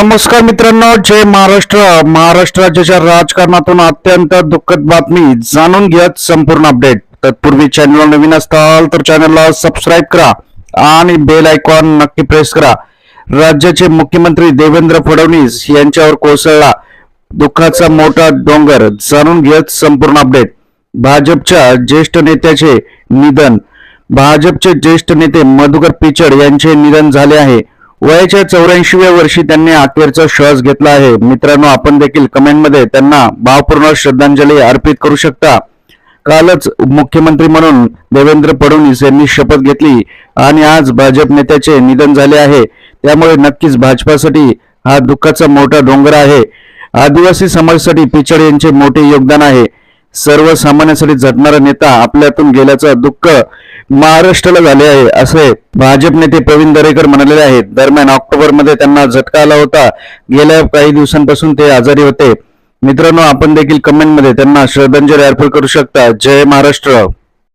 नमस्कार मित्रांनो जय महाराष्ट्र. महाराष्ट्र राज्याच्या राजकारणातून अत्यंत दुःखद बातमी जाणून घेत संपूर्ण अपडेट तत्पूर्वी चॅनल नवीन असताल तर चॅनलला सबस्क्राईब करा आणि बेल आयकॉन नक्की प्रेस करा. राज्याचे मुख्यमंत्री देवेंद्र फडणवीस यांच्यावर कोसळला दुःखाचा मोठा डोंगर जाणून घेत संपूर्ण अपडेट भाजपच्या ज्येष्ठ नेत्याचे निधन. भाजपचे ज्येष्ठ नेते मधुकर पिचड यांचे निधन झाले आहे. वयाच्या चौऱ्याऐंशीव्या वर्षी त्यांनी अखेरचा श्वास घेतला आहे. मित्रांनो आपण देखील कमेंटमध्ये त्यांना भावपूर्ण श्रद्धांजली अर्पित करू शकता. कालच मुख्यमंत्री म्हणून देवेंद्र फडणवीस यांनी शपथ घेतली आणि आज भाजप नेत्याचे निधन झाले आहे. त्यामुळे नक्कीच भाजपासाठी हा दुःखाचा मोठा डोंगर आहे. आदिवासी समाजासाठी पिचड यांचे मोठे योगदान आहे. सर्वसामान्यांसाठी झटणारा नेता आपल्यातून गेल्याचं दुःख महाराष्ट्राला झाले आहे असे भाजप नेते प्रवीण दरेकर म्हणालेले आहेत. दरम्यान ऑक्टोबरमध्ये त्यांना झटका आला होता. गेल्या काही दिवसांपासून ते आजारी होते. मित्रांनो आपण देखील कमेंटमध्ये त्यांना श्रद्धांजली अर्पण करू शकता. जय महाराष्ट्र.